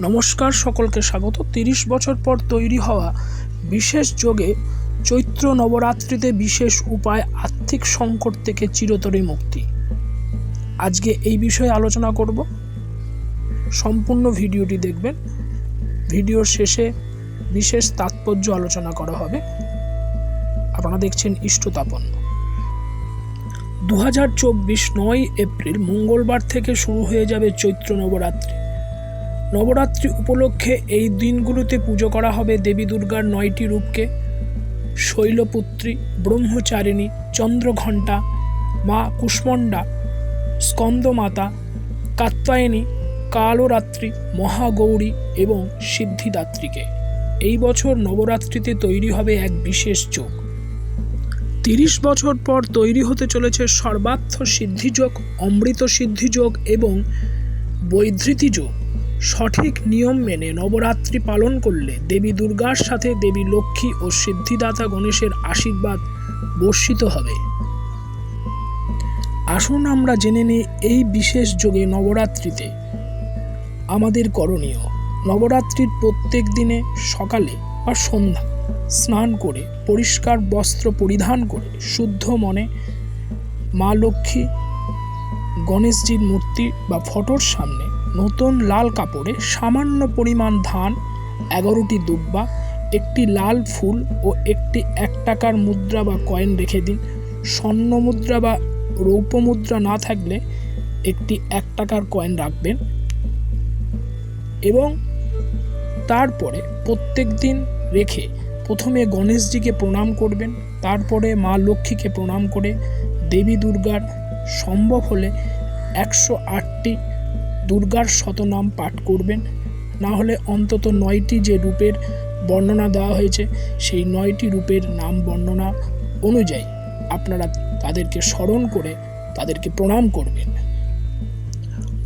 নমস্কার সকলকে স্বাগত। তিরিশ বছর পর তৈরি হওয়া বিশেষ যোগে চৈত্র নবরাত্রিতে বিশেষ উপায় আর্থিক সংকট থেকে চিরতরে মুক্তি। আজকে এই বিষয়ে আলোচনা করব। সম্পূর্ণ ভিডিওটি দেখবেন। ভিডিওর শেষে বিশেষ তাৎপর্য আলোচনা করা হবে। আপনারা দেখছেন ইষ্টতাপন দু হাজার চব্বিশ নয় এপ্রিল মঙ্গলবার থেকে শুরু হয়ে যাবে চৈত্র নবরাত্রি। নবরাত্রি উপলক্ষে এই দিনগুলোতে পুজো করা হবে দেবী দুর্গার নয়টি রূপকে। শৈলপুত্রী, ব্রহ্মচারিণী, চন্দ্রঘণ্টা, মা কুষ্মণ্ডা, স্কন্দমাতা, কাত্যায়নী, কালরাত্রি, মহাগৌরী এবং সিদ্ধিদাত্রীকে। এই বছর নবরাত্রিতে তৈরি হবে এক বিশেষ যোগ। তিরিশ বছর পর তৈরি হতে চলেছে সর্বার্থ সিদ্ধিযোগ, অমৃত সিদ্ধিযোগ এবং বৈধৃতি যোগ। সঠিক নিয়ম মেনে নবরাত্রি পালন করলে দেবী দুর্গার সাথে দেবী লক্ষ্মী ও সিদ্ধিদাতা গণেশের আশীর্বাদ বর্ষিত হবে। আসুন আমরা জেনে নিই এই বিশেষ যোগে নবরাত্রিতে আমাদের করণীয়। নবরাত্রির প্রত্যেক দিনে সকালে বা সন্ধ্যা স্নান করে, পরিষ্কার বস্ত্র পরিধান করে, শুদ্ধ মনে মা লক্ষ্মী গণেশজির মূর্তি বা ফটোর সামনে নতুন লাল কাপড়ে সামান্য পরিমাণ ধান, এগারোটি দুব্বা, একটি লাল ফুল ও একটি এক টাকার মুদ্রা বা কয়েন রেখে দিন। স্বর্ণ মুদ্রা বা রৌপ্য মুদ্রা না থাকলে একটি এক টাকার কয়েন রাখবেন এবং তারপরে প্রত্যেক দিন রেখে প্রথমে গণেশজিকে প্রণাম করবেন, তারপরে মা লক্ষ্মীকে প্রণাম করে দেবী দুর্গার সম্ভব হলে একশো আটটি দুর্গার শতনাম পাঠ করবেন। না হলে অন্তত নয়টি যে রূপের বর্ণনা দেওয়া হয়েছে, সেই নয়টি রূপের নাম বর্ণনা অনুযায়ী আপনারা তাদেরকে স্মরণ করে তাদেরকে প্রণাম করবেন।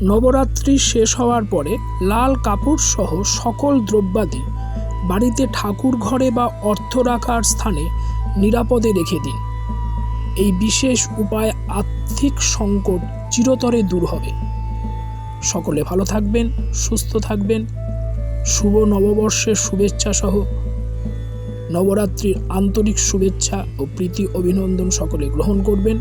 নবরাত্রি শেষ হওয়ার পরে লাল কাপড় সহ সকল দ্রব্যাদি বাড়িতে ঠাকুর ঘরে বা অর্থ রাখার স্থানে নিরাপদে রেখে দিন। এই বিশেষ উপায় আর্থিক সংকট চিরতরে দূর হবে। সকলে ভালো থাকবেন, সুস্থ থাকবেন। শুভ নববর্ষের শুভেচ্ছা সহ নবরাত্রির আন্তরিক শুভেচ্ছা ও প্রীতি অভিনন্দন সকলে গ্রহণ করবেন।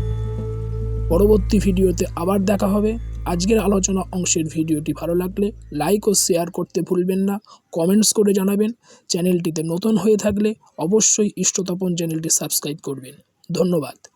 পরবর্তী ভিডিওতে আবার দেখা হবে। আজকের আলোচনা অংশের ভিডিওটি ভালো লাগলে লাইক ও শেয়ার করতে ভুলবেন না। কমেন্টস করে জানাবেন। চ্যানেলটিতে নতুন হয়ে থাকলে অবশ্যই ইষ্টতপন চ্যানেলটি সাবস্ক্রাইব করবেন। ধন্যবাদ।